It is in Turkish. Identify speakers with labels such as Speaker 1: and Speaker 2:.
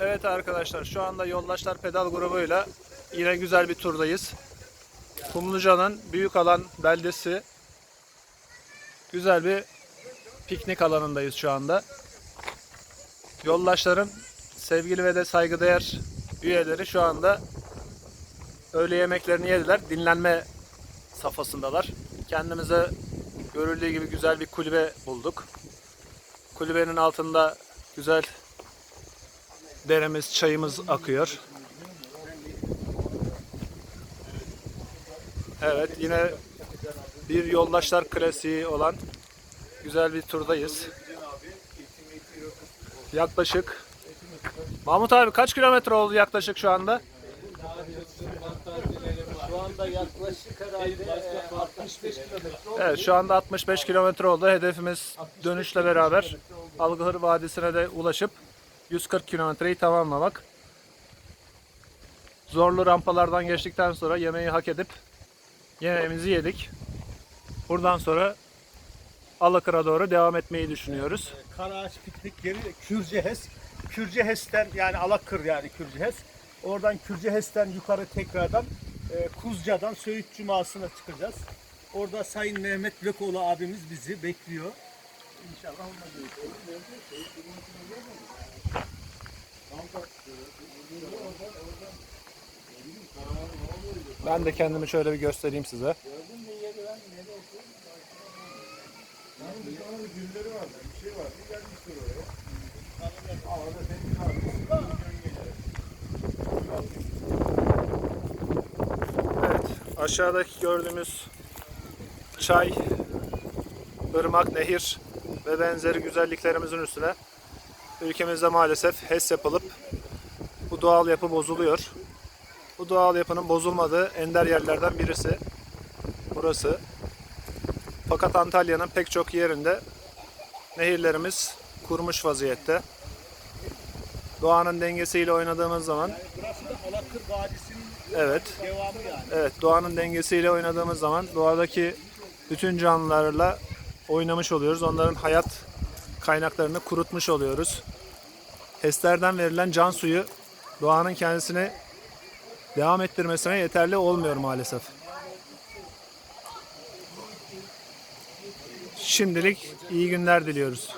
Speaker 1: Evet arkadaşlar şu anda Yoldaşlar Pedal grubuyla yine güzel bir turdayız. Kumluca'nın büyük alan beldesi güzel bir piknik alanındayız şu anda. Yoldaşların sevgili ve de saygıdeğer üyeleri şu anda öğle yemeklerini yediler. Dinlenme safhasındalar. Kendimize görüldüğü gibi güzel bir kulübe bulduk. Kulübenin altında güzel deremiz, çayımız akıyor. Evet yine bir yoldaşlar klasiği olan güzel bir turdayız. Yaklaşık Mahmut abi kaç kilometre oldu yaklaşık şu anda?
Speaker 2: Şu anda yaklaşık herhalde e, 65 kilometre oldu.
Speaker 1: Evet şu anda 65 kilometre oldu. Hedefimiz dönüşle beraber Algıhır Vadisi'ne de ulaşıp 140 kilometreyi tamamlamak. Zorlu rampalardan geçtikten sonra yemeği hak edip yemeğimizi yedik. Buradan sonra Alakır'a doğru devam etmeyi düşünüyoruz.
Speaker 3: Karaağaç piknik yeri Kürcehes. Kürcehes'ten yani Alakır yani Kürcehes. Oradan Kürcehes'ten yukarı tekrardan e, Kuzca'dan Söğüt Cuması'na çıkacağız. Orada Sayın Mehmet Lökoğlu abimiz bizi bekliyor. İnşallah görüşürüz.
Speaker 1: Ben de kendimi şöyle bir göstereyim size. Evet, aşağıdaki gördüğümüz çay, ırmak, nehir ve benzeri güzelliklerimizin üstüne ülkemizde maalesef HES yapılıp bu doğal yapı bozuluyor. Bu doğal yapının bozulmadığı ender yerlerden birisi burası. Fakat Antalya'nın pek çok yerinde nehirlerimiz kurmuş vaziyette. Doğanın dengesiyle oynadığımız zaman evet
Speaker 3: devamı yani.
Speaker 1: Evet, doğanın dengesiyle oynadığımız zaman doğadaki bütün canlılarla oynamış oluyoruz. Onların hayat kaynaklarını kurutmuş oluyoruz. HES'lerden verilen can suyu doğanın kendisini devam ettirmesine yeterli olmuyor maalesef. Şimdilik iyi günler diliyoruz.